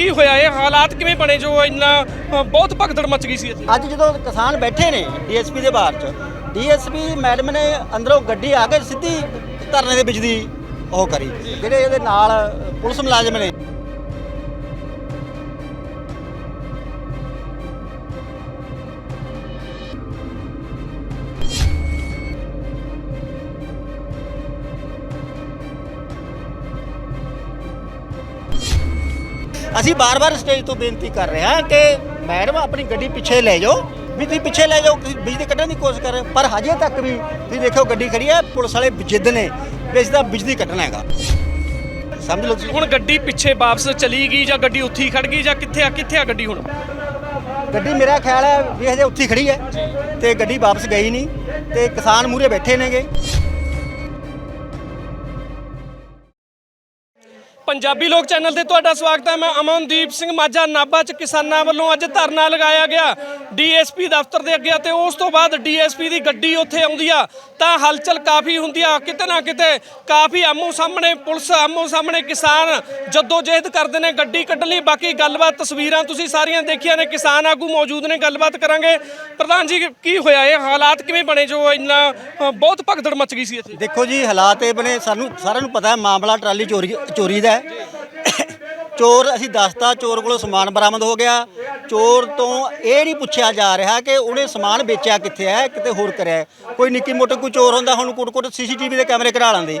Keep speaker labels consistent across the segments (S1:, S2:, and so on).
S1: ਕੀ ਹੋਇਆ? ਇਹ ਹਾਲਾਤ ਕਿਵੇਂ ਬਣੇ ਜੋ ਇੰਨਾ ਅ, ਬਹੁਤ ਭਗਦੜ ਮਚ ਗਈ ਸੀ ਇੱਥੇ?
S2: ਅੱਜ ਜਦੋਂ ਕਿਸਾਨ ਬੈਠੇ ਨੇ ਡੀਐਸਪੀ ਦੇ ਬਾਹਰ ਚ ਡੀਐਸਪੀ ਮੈਡਮ ਨੇ ਅੰਦਰੋਂ ਗੱਡੀ ਆ ਕੇ ਸਿੱਧੀ ਧਰਨੇ ਦੇ ਵਿੱਚ ਦੀ ਉਹ ਕਰੀ ਜਿਹੜੇ ਇਹਦੇ ਨਾਲ ਪੁਲਿਸ ਮੁਲਾਜ਼ਮ ਨੇ। ਅਸੀਂ ਬਾਰ-ਬਾਰ ਸਟੇਜ ਤੋਂ ਬੇਨਤੀ ਕਰ ਰਹੇ ਹਾਂ ਕਿ ਮੈਡਮ ਆਪਣੀ ਗੱਡੀ ਪਿੱਛੇ ਲੈ ਜਾਓ। ਵੀ ਤੁਸੀਂ ਪਿੱਛੇ ਲੈ ਜਾਓ ਤੁਸੀਂ ਬਿਜਲੀ ਕੱਢਣ ਦੀ ਕੋਸ਼ਿਸ਼ ਕਰ ਰਹੇ। ਪਰ ਹਜੇ ਤੱਕ ਵੀ ਤੁਸੀਂ ਦੇਖੋ ਗੱਡੀ ਖੜੀ ਹੈ ਪੁਲਿਸ ਵਾਲੇ ਜਿੱਦ ਨੇ ਵੀ ਇਸ ਦਾ ਬਿਜਲੀ ਕੱਢਣਾ ਹੈਗਾ। ਸਮਝ ਲਓ ਤੁਸੀਂ?
S1: ਹੁਣ ਗੱਡੀ ਪਿੱਛੇ ਵਾਪਸ ਚਲੀ ਗਈ ਜਾਂ ਗੱਡੀ ਉੱਥੇ ਹੀ ਖੜ ਗਈ ਜਾਂ ਕਿੱਥੇ ਆ ਕਿੱਥੇ ਆ ਗੱਡੀ ਹੁਣ?
S2: ਗੱਡੀ ਮੇਰਾ ਖਿਆਲ ਹੈ ਵੀ ਹਜੇ ਉੱਥੇ ਹੀ ਖੜੀ ਹੈ ਤੇ ਗੱਡੀ ਵਾਪਸ ਗਈ ਨਹੀਂ ਤੇ ਕਿਸਾਨ ਮੂਰੇ ਬੈਠੇ ਨੇਗੇ।
S1: ਪੰਜਾਬੀ ਲੋਕ ਚੈਨਲ ਤੇ ਤੁਹਾਡਾ ਸਵਾਗਤ ਹੈ। ਮੈਂ ਅਮਨਦੀਪ ਸਿੰਘ ਮਾਝਾ, ਨਾਭਾ ਚ ਕਿਸਾਨਾਂ ਵੱਲੋਂ ਅੱਜ ਧਰਨਾ ਲਗਾਇਆ ਗਿਆ। ਡੀਐਸਪੀ ਦਫ਼ਤਰ ਦੇ ਅੱਗੇ ਤੇ ਉਸ ਤੋਂ ਬਾਅਦ ਡੀਐਸਪੀ ਦੀ ਗੱਡੀ ਉੱਥੇ ਆਉਂਦੀ ਆ। ਤਾਂ ਹਲਚਲ ਕਾਫੀ ਹੁੰਦੀ ਆ। ਕਿਤੇ ਨਾ ਕਿਤੇ ਕਾਫੀ ਆਮੋ ਸਾਹਮਣੇ ਪੁਲਿਸ ਆਮੋ ਸਾਹਮਣੇ ਕਿਸਾਨ ਜਦੋਂ ਜਹਿਦ ਕਰਦੇ ਨੇ ਗੱਡੀ ਕੱਢਣ ਲਈ। ਬਾਕੀ ਗੱਲਬਾਤ, ਤਸਵੀਰਾਂ ਤੁਸੀਂ ਸਾਰੀਆਂ ਦੇਖੀਆਂ ਨੇ। ਕਿਸਾਨ ਆਗੂ ਮੌਜੂਦ ਨੇ। ਗੱਲਬਾਤ ਕਰਾਂਗੇ। ਪ੍ਰਧਾਨ ਜੀ, ਕੀ ਹੋਇਆ? ਇਹ ਹਾਲਾਤ ਕਿਵੇਂ ਬਣੇ ਜੋ ਇੰਨਾ ਬਹੁਤ ਭਗਦੜ ਮਚ ਗਈ ਸੀ ਇੱਥੇ?
S2: ਦੇਖੋ ਜੀ, ਹਾਲਾਤ ਇਹ ਬਣੇ। ਸਾਨੂੰ, ਸਾਰਿਆਂ ਨੂੰ ਪਤਾ ਹੈ, ਮਾਮਲਾ ਟਰਾਲੀ ਚੋਰੀ ਚੋਰੀ ਦਾ ਚੋਰ, ਅਸੀਂ ਦੱਸਤਾ ਚੋਰ ਕੋਲੋਂ ਸਮਾਨ ਬਰਾਮਦ ਹੋ ਗਿਆ। ਚੋਰ ਤੋਂ ਇਹ ਨਹੀਂ ਪੁੱਛਿਆ ਜਾ ਰਿਹਾ ਕਿ ਉਹਨੇ ਸਮਾਨ ਵੇਚਿਆ ਕਿੱਥੇ ਹੈ, ਕਿਤੇ ਹੋਰ ਕਰਿਆ ਹੈ। ਕੋਈ ਨਿੱਕੀ ਮੋਟੀ ਕੋਈ ਚੋਰ ਹੁੰਦਾ, ਹੁਣ ਕੁੱਟ-ਕੁੱਟ ਸੀਸੀਟੀਵੀ ਦੇ ਕੈਮਰੇ ਕਢਾ ਲਾਂਦੇ।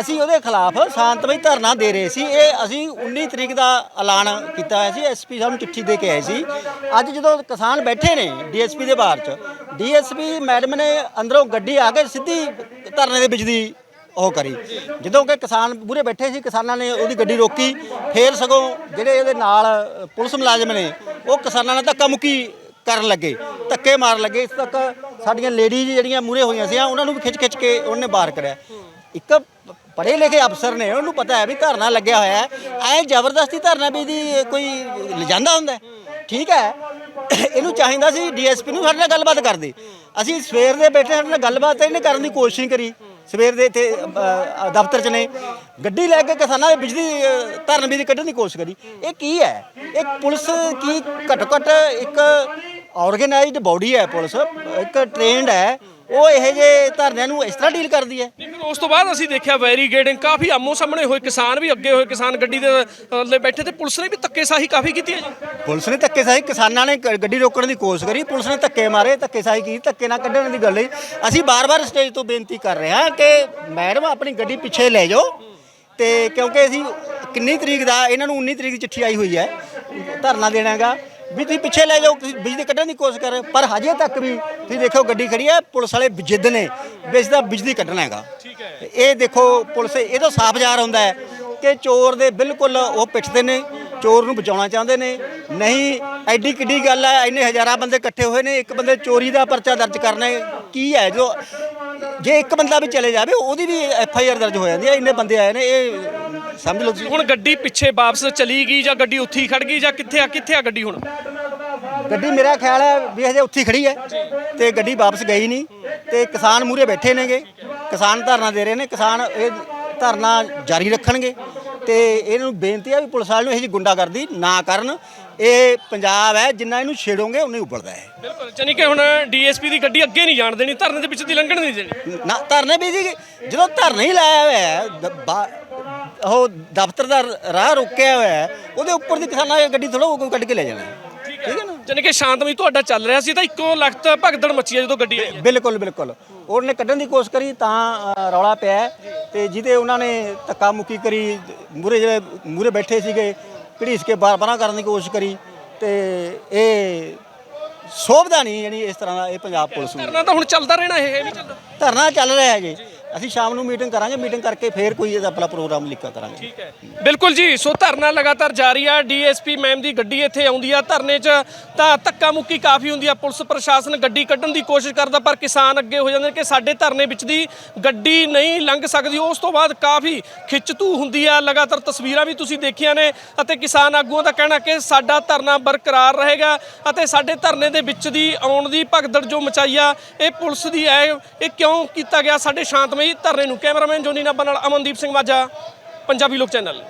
S2: ਅਸੀਂ ਉਹਦੇ ਖਿਲਾਫ ਸ਼ਾਂਤਮਈ ਧਰਨਾ ਦੇ ਰਹੇ ਸੀ। ਇਹ ਅਸੀਂ 19 ਤਰੀਕ ਦਾ ਐਲਾਨ ਕੀਤਾ ਹੋਇਆ ਸੀ। ਐਸਪੀ ਸਾਹਿਬ ਨੂੰ ਚਿੱਠੀ ਦੇ ਕੇ ਆਏ ਸੀ। ਅੱਜ ਜਦੋਂ ਕਿਸਾਨ ਬੈਠੇ ਨੇ ਡੀਐਸਪੀ ਦੇ ਬਾਹਰ ਚ, ਡੀਐਸਪੀ ਮੈਡਮ ਨੇ ਅੰਦਰੋਂ ਗੱਡੀ ਆ ਕੇ ਸਿੱਧੀ ਧਰਨੇ ਦੇ ਵਿੱਚ ਦੀ ਉਹ ਕਰੀ। ਜਦੋਂ ਕਿ ਕਿਸਾਨ ਬੁਰੇ ਬੈਠੇ ਸੀ, ਕਿਸਾਨਾਂ ਨੇ ਉਹਦੀ ਗੱਡੀ ਰੋਕੀ, ਫੇਰ ਸਗੋਂ ਜਿਹੜੇ ਇਹਦੇ ਨਾਲ ਪੁਲਿਸ ਮੁਲਾਜ਼ਮ ਨੇ, ਉਹ ਕਿਸਾਨਾਂ ਨਾਲ ਧੱਕਾ ਮੁੱਕੀ ਕਰਨ ਲੱਗੇ, ਧੱਕੇ ਮਾਰਨ ਲੱਗੇ। ਇਸ ਤੱਕ ਸਾਡੀਆਂ ਲੇਡੀਜ਼ ਜਿਹੜੀਆਂ ਮੂਰੇ ਹੋਈਆਂ ਸੀ ਉਹਨਾਂ ਨੂੰ ਵੀ ਖਿੱਚ ਖਿੱਚ ਕੇ ਉਹਨੇ ਬਾਹਰ ਕਰਿਆ ਇੱਕ ਪੜ੍ਹੇ ਲਿਖੇ ਅਫਸਰ ਨੇ, ਉਹਨੂੰ ਪਤਾ ਹੈ ਵੀ ਧਰਨਾ ਲੱਗਿਆ ਹੋਇਆ ਹੈ। ਐ ਜ਼ਬਰਦਸਤੀ ਧਰਨਾ ਵੀ ਦੀ ਕੋਈ ਲਿਜਾਂਦਾ ਹੁੰਦਾ ਠੀਕ ਹੈ। ਇਹਨੂੰ ਚਾਹੀਦਾ ਸੀ ਡੀਐਸਪੀ ਨੂੰ ਸਾਡੇ ਨਾਲ ਗੱਲਬਾਤ ਕਰਦੇ। ਅਸੀਂ ਸਵੇਰ ਦੇ ਬੈਠੇ, ਸਾਡੇ ਨਾਲ ਗੱਲਬਾਤ ਇਹਨੇ ਕਰਨ ਦੀ ਕੋਸ਼ਿਸ਼ ਨਹੀਂ ਕਰੀ। ਸਵੇਰ ਦੇ ਇੱਥੇ ਦਫ਼ਤਰ 'ਚ ਨੇ। ਗੱਡੀ ਲੈ ਕੇ ਕਿਸਾਨਾਂ ਦੇ ਬਿਜਲੀ ਧਰਨ ਵੀ ਕੱਢਣ ਦੀ ਕੋਸ਼ਿਸ਼ ਕਰੀ। ਇਹ ਕੀ ਹੈ? ਇਹ ਪੁਲਿਸ ਕੀ ਘੱਟੋ ਘੱਟ ਇੱਕ ਆਰਗੇਨਾਈਜ਼ਡ ਬਾਡੀ ਹੈ ਪੁਲਿਸ। ਇੱਕ ਟ੍ਰੇਨਡ ਹੈ। ਉਹ ਇਹੋ ਜਿਹੇ ਧਰਨਿਆਂ ਨੂੰ ਇਸ ਤਰ੍ਹਾਂ ਡੀਲ ਕਰਦੀ ਹੈ।
S1: ਉਸ ਤੋਂ ਬਾਅਦ ਅਸੀਂ ਦੇਖਿਆ ਵੈਰੀਗੇਟਿੰਗ ਕਾਫੀ ਆਮੋ ਸਾਹਮਣੇ ਹੋਏ ਕਿਸਾਨ ਵੀ ਅੱਗੇ ਹੋਏ ਕਿਸਾਨ ਗੱਡੀ ਦੇ ਅ, ਲੈ ਬੈਠੇ ਤੇ ਪੁਲਿਸ ਨੇ ਵੀ ਧੱਕੇਸ਼ਾਹੀ ਕਾਫੀ ਕੀਤੀ ਹੈ ਜੀ।
S2: ਪੁਲਿਸ ਨੇ ਧੱਕੇਸ਼ਾਹੀ ਕਿਸਾਨਾਂ ਨੇ ਗ- ਗੱਡੀ ਰੋਕਣ ਦੀ ਕੋਸ਼ਿਸ਼ ਕਰੀ ਪੁਲਿਸ ਨੇ ਧੱਕੇ ਮਾਰੇ ਧੱਕੇਸ਼ਾਹੀ ਕੀਤੀ ਧੱਕੇ ਨਾਲ ਕੱਢਣ ਦੀ ਗੱਲ ਨਹੀਂ ਅਸੀਂ ਬਾਰ-ਬਾਰ ਸਟੇਜ ਤੋਂ ਬੇਨਤੀ ਕਰ ਰਹੇ ਹਾਂ ਕਿ ਮੈਡਮ ਆਪਣੀ ਗੱਡੀ ਪਿੱਛੇ ਲੈ ਜਾਓ ਤੇ ਕਿਉਂਕਿ ਅਸੀਂ ਕਿੰਨੀ ਤਰੀਕ ਦਾ ਇਹਨਾਂ ਨੂੰ 19 ਤਰੀਕ ਦੀ ਚਿੱਠੀ ਆਈ ਹੋਈ ਹੈ ਧਰਨਾ ਦੇਣਾ ਹੈਗਾ ਵੀ ਤੁਸੀਂ ਪਿੱਛੇ ਲੈ ਜਾਓ ਤੁਸੀਂ ਬਿਜਲੀ ਕੱਢਣ ਦੀ ਕੋਸ਼ਿਸ਼ ਕਰ ਰਹੇ ਹੋ। ਪਰ ਹਜੇ ਤੱਕ ਵੀ ਤੁਸੀਂ ਦੇਖੋ ਗੱਡੀ ਖੜੀ ਹੈ ਪੁਲਿਸ ਵਾਲੇ ਜਿੱਦ ਨੇ ਵੀ ਇਸ ਦਾ ਬਿਜਲੀ ਕੱਢਣਾ ਹੈਗਾ।
S1: ਠੀਕ ਹੈ।
S2: ਇਹ ਦੇਖੋ ਪੁਲਿਸ ਇਹ ਤੋਂ ਸਾਫ਼ ਜ਼ਾਹਰ ਹੁੰਦਾ ਹੈ ਕਿ ਚੋਰ ਦੇ ਬਿਲਕੁਲ ਉਹ ਪਿੱਛਦੇ ਨੇ ਚੋਰ ਨੂੰ ਬਚਾਉਣਾ ਚਾਹੁੰਦੇ ਨੇ। ਨਹੀਂ ਐਡੀ ਕਿੱਡੀ ਗੱਲ ਹੈ ਇੰਨੇ ਹਜ਼ਾਰਾਂ ਬੰਦੇ ਇਕੱਠੇ ਹੋਏ ਨੇ ਇੱਕ ਬੰਦੇ ਚੋਰੀ ਦਾ ਪਰਚਾ ਦਰਜ ਕਰਨਾ ਕੀ ਹੈ ਜੋ ਜੇ ਇੱਕ ਬੰਦਾ ਵੀ ਚਲੇ ਜਾਵੇ ਉਹਦੀ ਵੀ ਐਫ ਆਈ ਆਰ ਦਰਜ ਹੋ ਜਾਂਦੀ ਹੈ ਇੰਨੇ ਬੰਦੇ ਆਏ ਨੇ ਇਹ ਸਮਝ ਲਓ ਤੁਸੀਂ।
S1: ਹੁਣ ਗੱਡੀ ਪਿੱਛੇ ਵਾਪਸ ਚਲੀ ਗਈ ਜਾਂ ਗੱਡੀ ਉੱਥੇ ਹੀ ਖੜ ਗਈ ਜਾਂ ਕਿੱਥੇ ਆ ਕਿੱਥੇ ਆ ਗੱਡੀ ਹੁਣ?
S2: ਗੱਡੀ ਮੇਰਾ ਖਿਆਲ ਹੈ ਵੀ ਹਜੇ ਉੱਥੇ ਹੀ ਖੜੀ ਹੈ ਤੇ ਗੱਡੀ ਵਾਪਸ ਗਈ ਨਹੀਂ ਤੇ ਕਿਸਾਨ ਮੂਰੇ ਬੈਠੇ ਨੇਗੇ। ਕਿਸਾਨ ਧਰਨਾ ਦੇ ਰਹੇ ਨੇ ਕਿਸਾਨ ਇਹ ਧਰਨਾ ਜਾਰੀ ਰੱਖਣਗੇ ਤੇ ਇਹਨਾਂ ਨੂੰ ਬੇਨਤੀ ਹੈ ਵੀ ਪੁਲਿਸ ਵਾਲਿਆਂ ਨੂੰ ਇਹ ਜੀ ਗੁੰਡਾਗਰਦੀ ਨਾ ਕਰਨ। ਇਹ ਪੰਜਾਬ ਹੈ ਜਿੰਨਾ ਇਹਨੂੰ ਛੇੜੋਗੇ ਉਨਾ ਹੀ ਹੈ।
S1: ਬਿਲਕੁਲ ਜਾਨੀ ਕਿ ਹੁਣ ਡੀਐਸਪੀ ਦੀ ਗੱਡੀ ਅੱਗੇ ਨਹੀਂ ਜਾਣ ਦੇਣੀ ਧਰਨੇ ਦੇ ਵਿੱਚ ਦੀ ਲੰਘਣ ਨਹੀਂ ਦੇਣੀ।
S2: ਨਾ ਧਰਨੇ ਵੀ ਜੀ ਜਦੋਂ ਧਰਨਾ ਹੀ ਲਾਇਆ ਹੋਇਆ ਹੈ ਦ- ਬਾ- ਉਹ ਦਫ਼ਤਰ ਦਾ ਰਾਹ ਰੁਕਿਆ ਹੋਇਆ ਹੈ ਉਹਦੇ ਉੱਪਰ ਦੀ ਕਿਸਾਨਾਂ ਦੀ ਗੱਡੀ ਥੋੜਾ ਕੋਈ ਕੱਢ ਕੇ ਲੈ ਜਾਣਾ। ਠੀਕ ਹੈ। ਨਾ?
S1: ਜਾਨੀ ਕਿ ਸ਼ਾਂਤਮਈ ਤੁਹਾਡਾ ਚੱਲ ਰਿਹਾ ਸੀ ਤਾਂ ਇੱਕੋ ਲਖਤ ਭਗਦੜ ਮੱਚੀ ਹੈ ਜਦੋਂ ਗੱਡੀ ਆਈ ਹੈ।
S2: ਬਿਲਕੁਲ ਬਿਲਕੁਲ। ਉਹਨੇ ਕੱਢਣ ਦੀ ਕੋਸ਼ਿਸ਼ ਕਰੀ ਤਾਂ ਅ, ਰੌਲਾ ਪਿਆ ਹੈ ਤੇ ਜਿਹਦੇ ਉਹਨਾਂ ਨੇ ਧੱਕਾ ਮੁੱਕੀ ਕਰੀ ਮੂਰੇ ਜਿਹੜੇ ਮੂਰੇ ਬੈਠੇ ਸੀਗੇ ਘੜੀਸ ਕੇ ਬਾਹਰ ਬਣਾ ਕਰਨ ਦੀ ਕੋਸ਼ਿਸ਼ ਕਰੀ ਤੇ ਇਹ ਸੋਭਦਾ ਨਹੀਂ ਯਾਨੀ ਇਸ ਤਰ੍ਹਾਂ ਦਾ ਇਹ ਪੰਜਾਬ ਪੁਲਿਸ ਨੂੰ।
S1: ਧਰਨਾ ਤਾਂ ਹੁਣ ਚੱਲਦਾ ਰਹਿਣਾ ਇਹ ਇਹ ਨਹੀਂ ਚੱਲਦਾ।
S2: ਧਰਨਾ ਚੱਲ ਰਿਹਾ ਹੈ ਜੀ। ਅਸੀਂ ਸ਼ਾਮ ਨੂੰ ਮੀਟਿੰਗ ਕਰਾਂਗੇ, ਮੀਟਿੰਗ ਕਰਕੇ ਫੇਰ ਕੋਈ ਇਹਦਾ ਆਪਣਾ ਪ੍ਰੋਗਰਾਮ ਲਿਖਾ ਕਰਾਂਗੇ।
S1: ਠੀਕ ਹੈ। ਬਿਲਕੁਲ ਜੀ, ਸੋ ਧਰਨਾ ਲਗਾਤਾਰ ਜਾਰੀ ਆ, ਡੀਐਸਪੀ ਮੈਮ ਦੀ ਗੱਡੀ ਇੱਥੇ ਆਉਂਦੀ ਆ। ਧਰਨੇ 'ਚ ਤਾਂ ਧੱਕਾ ਮੁੱਕੀ ਕਾਫੀ ਹੁੰਦੀ ਆ, ਪੁਲਿਸ ਪ੍ਰਸ਼ਾਸਨ ਗੱਡੀ ਕੱਢਣ ਦੀ ਕੋਸ਼ਿਸ਼ ਕਰਦਾ, ਪਰ ਕਿਸਾਨ ਅੱਗੇ ਹੋ ਜਾਂਦੇ ਨੇ ਕਿ ਸਾਡੇ ਧਰਨੇ ਵਿੱਚ ਦੀ ਗੱਡੀ ਨਹੀਂ ਲੰਘ ਸਕਦੀ। ਉਸ ਤੋਂ ਬਾਅਦ ਕਾਫੀ ਖਿੱਚਤੂ ਹੁੰਦੀ ਆ, ਲਗਾਤਾਰ ਤਸਵੀਰਾਂ ਵੀ ਤੁਸੀਂ ਦੇਖੀਆਂ ਨੇ ਅਤੇ ਕਿਸਾਨ ਆਗੂਆਂ ਦਾ ਕਹਿਣਾ ਕਿ ਸਾਡਾ ਧਰਨਾ ਬਰਕਰਾਰ ਰਹੇਗਾ ਅਤੇ ਸਾਡੇ ਧਰਨੇ ਦੇ ਵਿੱਚ ਦੀ ਆਉਣ ਦੀ ਭਗਦੜ ਜੋ ਮਚਾਈ ਆ, ਇਹ ਪੁਲਿਸ ਦੀ ਹੈ ਇਹ ਕਿਉਂ ਕੀਤਾ ਗਿਆ? ਸਾਡੇ ਸ਼ਾਂਤਮਈ ਧਰਨੇ ਨੂੰ ਕੈਮਰਾਮੈਨ ਜੋਨੀ ਨਾਬਾ ਨਾਲ ਅਮਨਦੀਪ ਸਿੰਘ ਵਾਜਾ ਪੰਜਾਬੀ ਲੋਕ ਚੈਨਲ।